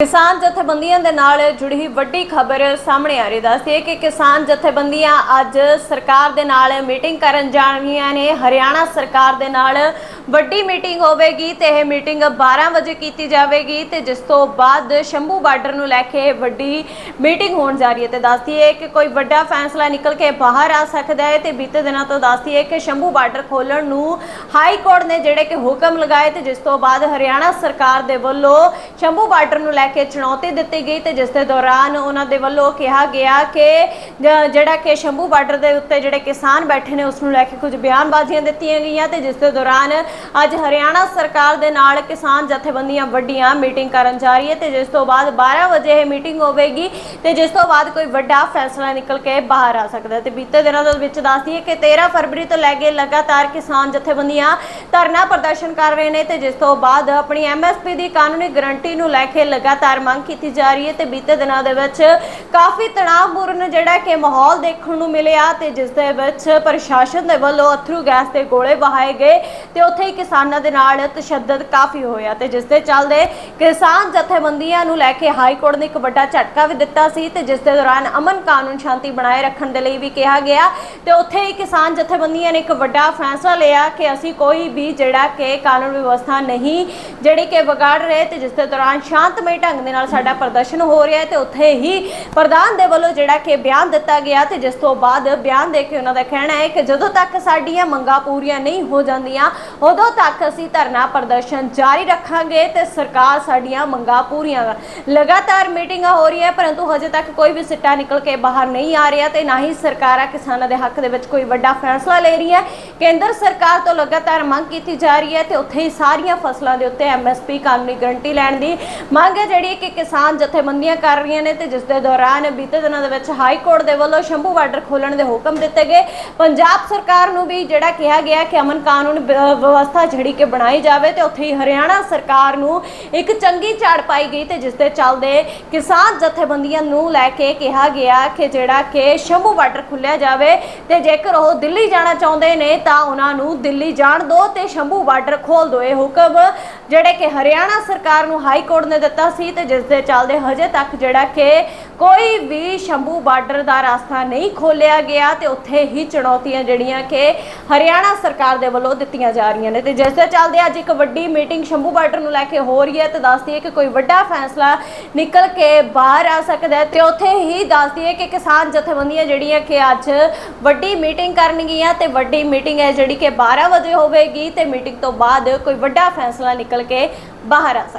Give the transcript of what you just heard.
ਕਿਸਾਨ ਜਥੇਬੰਦੀਆਂ ਦੇ ਨਾਲ ਜੁੜੀ ਵੱਡੀ ਖਬਰ ਸਾਹਮਣੇ ਆ ਰਹੀ ਦੱਸਦੀ ਹੈ ਕਿ ਕਿਸਾਨ ਜਥੇਬੰਦੀਆਂ ਅੱਜ ਸਰਕਾਰ ਦੇ ਨਾਲ ਮੀਟਿੰਗ ਕਰਨ ਜਾਣਗੀਆਂ ਨੇ। ਹਰਿਆਣਾ ਸਰਕਾਰ ਦੇ ਨਾਲ ਵੱਡੀ ਮੀਟਿੰਗ ਹੋਵੇਗੀ ਤੇ ਇਹ ਮੀਟਿੰਗ 12 ਵਜੇ ਕੀਤੀ ਜਾਵੇਗੀ ਤੇ ਜਿਸ ਤੋਂ ਬਾਅਦ ਸ਼ੰਭੂ ਬਾਰਡਰ ਨੂੰ ਲੈ ਕੇ ਵੱਡੀ ਮੀਟਿੰਗ ਹੋਣ ਜਾ ਰਹੀ ਹੈ ਤੇ ਦੱਸਦੀ ਹੈ ਕਿ ਕੋਈ ਵੱਡਾ ਫੈਸਲਾ ਨਿਕਲ ਕੇ ਬਾਹਰ ਆ ਸਕਦਾ ਹੈ ਤੇ ਬੀਤੇ ਦਿਨਾਂ ਤੋਂ ਦੱਸਦੀ ਹੈ ਕਿ ਸ਼ੰਭੂ ਬਾਰਡਰ ਖੋਲਣ ਨੂੰ ਹਾਈ ਕੋਰਟ ਨੇ ਜਿਹੜੇ ਕਿ ਹੁਕਮ ਲਗਾਏ ਤੇ ਜਿਸ ਤੋਂ ਬਾਅਦ ਹਰਿਆਣਾ ਸਰਕਾਰ ਦੇ ਵੱਲੋਂ ਸ਼ੰਭੂ ਬਾਰਡਰ ਨੂੰ ਲੈ ਕੇ ਚੁਣੌਤੀ ਦਿੱਤੀ ਗਈ ਤੇ ਜਿਸ ਦੇ ਦੌਰਾਨ ਉਹਨਾਂ ਦੇ ਵੱਲੋਂ ਕਿਹਾ ਗਿਆ ਕਿ ਜਿਹੜਾ ਕਿ ਸ਼ੰਭੂ ਬਾਰਡਰ ਦੇ ਉੱਤੇ ਜਿਹੜੇ ਕਿਸਾਨ ਬੈਠੇ ਨੇ, ਉਸ ਨੂੰ ਲੈ ਕੇ ਕੁਝ ਬਿਆਨਬਾਜ਼ੀਆਂ ਦਿੱਤੀਆਂ ਗਈਆਂ ਤੇ ਜਿਸ ਦੇ ਦੌਰਾਨ ਅੱਜ ਹਰਿਆਣਾ ਸਰਕਾਰ ਦੇ ਨਾਲ ਕਿਸਾਨ ਜਥੇਬੰਦੀਆਂ ਵੱਡੀਆਂ ਮੀਟਿੰਗ ਕਰਨ ਜਾ ਰਹੀ ਹੈ ਤੇ ਜਿਸ ਤੋਂ ਬਾਅਦ 12 ਵਜੇ ਇਹ ਮੀਟਿੰਗ ਹੋਵੇਗੀ ਤੇ ਜਿਸ ਤੋਂ ਬਾਅਦ ਕੋਈ ਵੱਡਾ ਫੈਸਲਾ ਨਿਕਲ ਕੇ ਬਾਹਰ ਆ ਸਕਦਾ ਹੈ। ਤੇ ਬੀਤੇ ਦਿਨਾਂ ਦੇ ਵਿੱਚ ਦੱਸਦੀ ਹੈ ਕਿ 13 ਫਰਵਰੀ ਤੋਂ ਲੈ ਕੇ ਲਗਾਤਾਰ ਕਿਸਾਨ ਜਥੇਬੰਦੀਆਂ ਧਰਨਾ ਪ੍ਰਦਰਸ਼ਨ ਕਰ ਰਹੇ ਨੇ ਤੇ ਜਿਸ ਤੋਂ ਬਾਅਦ ਆਪਣੀ ਐਮਐਸਪੀ ਦੀ ਕਾਨੂੰਨੀ ਗਰੰਟੀ ਨੂੰ ਲੈ ਕੇ ਲਗਾਤਾਰ ਮੰਗ ਕੀਤੀ ਜਾ ਰਹੀ ਹੈ ਤੇ ਬੀਤੇ ਦਿਨਾਂ ਦੇ ਵਿੱਚ ਕਾਫੀ ਤਣਾਅਪੂਰਨ ਜਿਹੜਾ ਕਿ ਮਾਹੌਲ ਦੇਖਣ ਨੂੰ ਮਿਲਿਆ ਤੇ ਜਿਸ ਦੇ ਵਿੱਚ ਪ੍ਰਸ਼ਾਸਨ ਦੇ ਵੱਲੋਂ ਅਥਰੂ ਗੈਸ ਦੇ ਗੋਲੇ ਵਹਾਏ ਗਏ ਤੇ ਉੱਥੇ ਹੀ ਕਿਸਾਨਾਂ ਦੇ ਨਾਲ ਤਸ਼ੱਦਦ ਕਾਫੀ ਹੋਇਆ ਤੇ ਜਿਸ ਦੇ ਚੱਲਦੇ ਕਿਸਾਨ ਜਥੇਬੰਦੀਆਂ ਨੂੰ ਲੈ ਕੇ ਹਾਈ ਕੋਰਟ ਨੇ ਇੱਕ ਵੱਡਾ ਝਟਕਾ ਵੀ ਦਿੱਤਾ ਸੀ ਤੇ ਜਿਸ ਦੇ ਦੌਰਾਨ ਅਮਨ ਕਾਨੂੰਨ ਸ਼ਾਂਤੀ ਬਣਾਏ ਰੱਖਣ ਦੇ ਲਈ ਵੀ ਕਿਹਾ ਗਿਆ ਤੇ ਉੱਥੇ ਹੀ ਕਿਸਾਨ ਜਥੇਬੰਦੀਆਂ ਨੇ ਇੱਕ ਵੱਡਾ ਫੈਸਲਾ ਲਿਆ ਕਿ ਅਸੀਂ ਕੋਈ ਵੀ ਜਿਹੜਾ ਕਿ ਕਾਨੂੰਨ ਵਿਵਸਥਾ ਨਹੀਂ ਜਿਹੜੀ ਕਿ ਵਿਗਾੜ ਰਹੇ ਤੇ ਜਿਸ ਦੇ ਦੌਰਾਨ ਸ਼ਾਂਤਮਈ ਢੰਗ ਦੇ ਨਾਲ ਸਾਡਾ ਪ੍ਰਦਰਸ਼ਨ ਹੋ ਰਿਹਾ ਹੈ ਤੇ ਉੱਥੇ ਹੀ ਪ੍ਰਧਾਨ ਦੇ ਵੱਲੋਂ ਜਿਹੜਾ ਕਿ ਬਿਆਨ ਦਿੱਤਾ ਗਿਆ ਤੇ ਜਿਸ ਤੋਂ ਬਾਅਦ ਬਿਆਨ ਦੇ ਕੇ ਉਹਨਾਂ ਦਾ ਕਹਿਣਾ ਹੈ ਕਿ ਜਦੋਂ ਤੱਕ ਸਾਡੀਆਂ ਮੰਗਾਂ ਪੂਰੀਆਂ ਨਹੀਂ ਹੋ ਜਾਂਦੀਆਂ, ਉਦੋਂ ਤੱਕ ਅਸੀਂ ਧਰਨਾ ਪ੍ਰਦਰਸ਼ਨ ਜਾਰੀ ਰੱਖਾਂਗੇ ਤੇ ਸਰਕਾਰ ਸਾਡੀਆਂ ਮੰਗਾਂ ਪੂਰੀਆਂ ਲਗਾਤਾਰ ਮੀਟਿੰਗਾਂ ਹੋ ਰਹੀਆਂ, ਪਰੰਤੂ ਹਜੇ ਤੱਕ ਕੋਈ ਵੀ ਸਿੱਟਾ ਨਿਕਲ ਕੇ ਬਾਹਰ ਨਹੀਂ ਆ ਰਿਹਾ ਤੇ ਨਾ ਹੀ ਸਰਕਾਰਾਂ ਕਿਸਾਨਾਂ ਦੇ ਹੱਕ ਦੇ ਵਿੱਚ ਕੋਈ ਵੱਡਾ ਫੈਸਲਾ ਲੈ ਰਹੀ ਹੈ। ਕੇਂਦਰ ਸਰਕਾਰ ਤੋਂ ਲਗਾਤਾਰ ਮੰਗ ਕੀਤੀ ਜਾ ਰਹੀ ਹੈ ਤੇ ਉੱਥੇ ਹੀ ਸਾਰੀਆਂ ਫਸਲਾਂ ਦੇ ਉੱਤੇ ਐਮਐਸਪੀ ਕਾਨੂੰਨੀ ਗਰੰਟੀ ਲੈਣ ਦੀ ਮੰਗ ਹੈ, ਜਿਹੜੀ ਕਿ ਕਿਸਾਨ ਜਥੇਬੰਦੀਆਂ ਕਰ ਰਹੀਆਂ ਨੇ ਤੇ ਜਿਸ ਦੇ ਦੌਰਾਨ ਬੀਤੇ ਦਿਨਾਂ ਦੇ ਵਿੱਚ ਹਾਈ ਕੋਰਟ ਦੇ ਵੱਲੋਂ ਸ਼ੰਭੂ ਬਾਰਡਰ ਖੋਲਣ ਦੇ ਹੁਕਮ ਦਿੱਤੇ ਗਏ। ਪੰਜਾਬ ਸਰਕਾਰ ਨੂੰ ਵੀ ਜਿਹੜਾ ਕਿਹਾ ਗਿਆ ਕਿ ਅਮਨ ਕਾਨੂੰਨ ਵਿਵਸਥਾ ਜਿਹੜੀ ਕਿ ਬਣਾਈ ਜਾਵੇ ਤੇ ਉੱਥੇ ਹੀ ਹਰਿਆਣਾ ਸਰਕਾਰ ਨੂੰ ਇੱਕ ਚੰਗੀ ਝਾੜ ਪਾਈ ਗਈ ਤੇ ਜਿਸ ਦੇ ਚੱਲਦੇ ਕਿਸਾਨ ਜਥੇਬੰਦੀਆਂ ਨੂੰ ਲੈ ਕੇ ਕਿਹਾ ਗਿਆ ਕਿ ਜਿਹੜਾ ਕਿ ਸ਼ੰਭੂ ਬਾਰਡਰ ਖੁੱਲਿਆ ਜਾਵੇ ਤੇ ਜੇਕਰ ਉਹ ਦਿੱਲੀ ਜਾਣਾ ਚਾਹੁੰਦੇ ਨੇ ਤਾਂ ਉਹਨਾਂ ਨੂੰ ਦਿੱਲੀ ਜਾਣ ਦਿਓ ਤੇ ਸ਼ੰਭੂ ਬਾਰਡਰ ਖੋਲ ਦਿਓ ਇਹ ਹੁਕਮ ਜਿਹੜੇ ਕਿ ਹਰਿਆਣਾ ਸਰਕਾਰ ਨੂੰ ਹਾਈ ਕੋਰਟ ਨੇ ਦਿੱਤਾ ਸੀ ਤੇ ਜਿਸ ਦੇ ਚੱਲਦੇ ਹਜੇ ਤੱਕ ਜਿਹੜਾ ਕਿ ਕੋਈ ਵੀ ਸ਼ੰਭੂ ਬਾਰਡਰ ਦਾ ਰਸਤਾ ਨਹੀਂ ਖੋਲਿਆ ਗਿਆ ਤੇ ਉੱਥੇ ਹੀ ਚੁਣੌਤੀਆਂ ਜਿਹੜੀਆਂ ਕਿ ਹਰਿਆਣਾ ਸਰਕਾਰ ਦੇ ਵੱਲੋਂ ਦਿੱਤੀਆਂ ਜਾ ਰਹੀਆਂ ਨੇ। ਤੇ ਜਿਸ ਦੇ ਚੱਲਦੇ ਅੱਜ ਇੱਕ ਵੱਡੀ ਮੀਟਿੰਗ ਸ਼ੰਭੂ ਬਾਰਡਰ ਨੂੰ ਲੈ ਕੇ ਹੋ ਰਹੀ ਹੈ ਤੇ ਦੱਸਦੀ ਹੈ ਕਿ ਕੋਈ ਵੱਡਾ ਫੈਸਲਾ ਨਿਕਲ ਕੇ ਬਾਹਰ ਆ ਸਕਦਾ ਹੈ ਤੇ ਉੱਥੇ ਹੀ ਦੱਸਦੀ ਹੈ ਕਿ ਕਿਸਾਨ ਜਥੇਬੰਦੀਆਂ ਜਿਹੜੀਆਂ ਕਿ ਅੱਜ ਵੱਡੀ ਮੀਟਿੰਗ ਕਰਨਗੀਆਂ ਤੇ ਵੱਡੀ ਮੀਟਿੰਗ ਹੈ ਜਿਹੜੀ ਕਿ 12 ਵਜੇ ਹੋਵੇਗੀ ਤੇ ਮੀਟਿੰਗ ਤੋਂ ਬਾਅਦ ਕੋਈ ਵੱਡਾ ਫੈਸਲਾ ਨਿਕਲ ਕੇ ਬਾਹਰ ਆ ਸਕਦਾ